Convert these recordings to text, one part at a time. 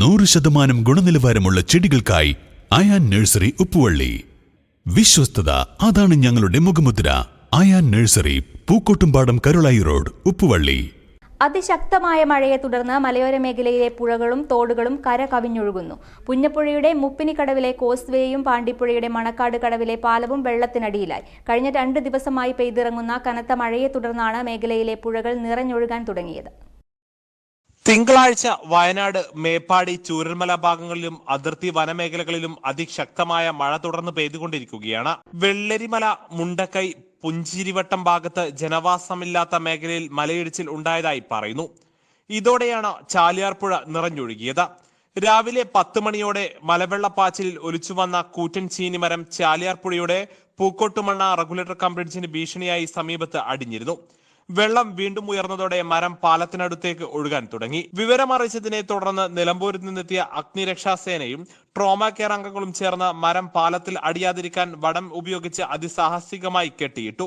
നൂറ് ശതമാനം ഗുണനിലവാരമുള്ള ചെടികൾക്കായി അയാൻ നഴ്സറി ഉപ്പുവള്ളി. വിശ്വസ്തത അതാണ് ഞങ്ങളുടെ മുഖമുദ്ര. Ayan nursery Pookkottumpadam Karulayi road Uppuvalli. അതിശക്തമായ മഴയെ തുടർന്ന് മലയോര മേഖലയിലെ പുഴകളും തോടുകളും കര കവിഞ്ഞൊഴുകുന്നു. പുന്നപ്പുഴയുടെ മുപ്പിനിക്കടവിലെ കോസ്വേയും പാണ്ടിപ്പുഴയുടെ മണക്കാട് കടവിലെ പാലവും വെള്ളത്തിനടിയിലായി. കഴിഞ്ഞ രണ്ട് ദിവസമായി പെയ്തിറങ്ങുന്ന കനത്ത മഴയെ തുടർന്നാണ് മേഖലയിലെ പുഴകൾ നിറഞ്ഞൊഴുകാൻ തുടങ്ങിയത്. തിങ്കളാഴ്ച വയനാട് മേപ്പാടി ചൂരൽമല ഭാഗങ്ങളിലും അതിർത്തി വനമേഖലകളിലും അതിശക്തമായ മഴ തുടർന്ന് പെയ്തുകൊണ്ടിരിക്കുകയാണ്. വെള്ളരിമല മുണ്ടക്കൈ പുഞ്ചിരിവട്ടം ഭാഗത്ത് ജനവാസമില്ലാത്ത മേഖലയിൽ മലയിടിച്ചിൽ ഉണ്ടായതായി പറയുന്നു. ഇതോടെയാണ് ചാലിയാർപ്പുഴ നിറഞ്ഞൊഴുകിയത്. രാവിലെ പത്ത് മണിയോടെ മലവെള്ളപ്പാച്ചിലിൽ ഒലിച്ചുവന്ന കൂറ്റൻ ചീനിമരം ചാലിയാർപ്പുഴയുടെ പൂക്കോട്ടുമണ്ണ റെഗുലേറ്റർ കം ഭീഷണിയായി സമീപത്ത് അടിഞ്ഞിരുന്നു. വെള്ളം വീണ്ടും ഉയർന്നതോടെ മരം പാലത്തിനടുത്തേക്ക് ഒഴുകാൻ തുടങ്ങി. വിവരമറിയിച്ചതിനെ തുടർന്ന് നിലമ്പൂരിൽ നിന്നെത്തിയ അഗ്നിരക്ഷാസേനയും ട്രോമ കെയർ അംഗങ്ങളും ചേർന്ന് മരം പാലത്തിൽ അടിയാതിരിക്കാൻ വടം ഉപയോഗിച്ച് അതിസാഹസികമായി കെട്ടിയിട്ടു.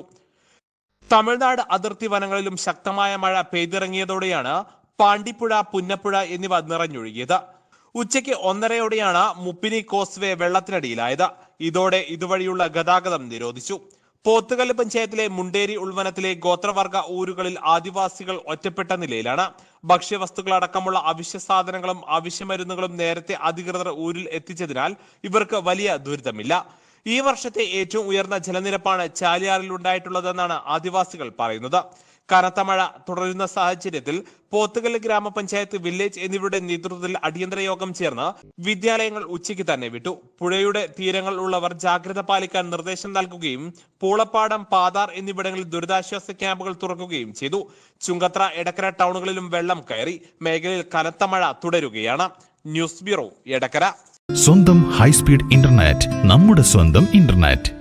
തമിഴ്നാട് അതിർത്തി വനങ്ങളിലും ശക്തമായ മഴ പെയ്തിറങ്ങിയതോടെയാണ് പാണ്ടിപ്പുഴ പുന്നപ്പുഴ എന്നിവ നിറഞ്ഞൊഴുകിയത്. ഉച്ചയ്ക്ക് ഒന്നരയോടെയാണ് മുപ്പിനി കോസ്വേ വെള്ളത്തിനടിയിലായത്. ഇതോടെ ഇതുവഴിയുള്ള ഗതാഗതം നിരോധിച്ചു. പോത്തുകല്ല് പഞ്ചായത്തിലെ മുണ്ടേരി ഉൾവനത്തിലെ ഗോത്രവർഗ ഊരുകളിൽ ആദിവാസികൾ ഒറ്റപ്പെട്ട നിലയിലാണ്. ഭക്ഷ്യവസ്തുക്കൾ അടക്കമുള്ള അവശ്യ സാധനങ്ങളും അവശ്യമരുന്നുകളും നേരത്തെ അധികൃതർ ഊരിൽ എത്തിച്ചതിനാൽ ഇവർക്ക് വലിയ ദുരിതമില്ല. ഈ വർഷത്തെ ഏറ്റവും ഉയർന്ന ജലനിരപ്പാണ് ചാലിയാറിൽ ഉണ്ടായിട്ടുള്ളതെന്നാണ് ആദിവാസികൾ പറയുന്നത്. കനത്ത മഴ തുടരുന്ന സാഹചര്യത്തിൽ പോത്തുകല്ല് ഗ്രാമപഞ്ചായത്ത് വില്ലേജ് എന്നിവരുടെ നേതൃത്വത്തിൽ അടിയന്തര യോഗം ചേർന്ന് വിദ്യാലയങ്ങൾ ഉച്ചയ്ക്ക് തന്നെ വിട്ടു. പുഴയുടെ തീരങ്ങൾ ഉള്ളവർ ജാഗ്രത പാലിക്കാൻ നിർദ്ദേശം നൽകുകയും പൂളപ്പാടം പാതാർ എന്നിവിടങ്ങളിൽ ദുരിതാശ്വാസ ക്യാമ്പുകൾ തുറക്കുകയും ചെയ്തു. ചുങ്കത്ര എടക്കര ടൗണുകളിലും വെള്ളം കയറി മേഖലയിൽ കനത്ത മഴ തുടരുകയാണ്. News bureau Edakkara. സ്വന്തം ഹൈസ്പീഡ് ഇന്റർനെറ്റ് നമ്മുടെ സ്വന്തം ഇന്റർനെറ്റ്.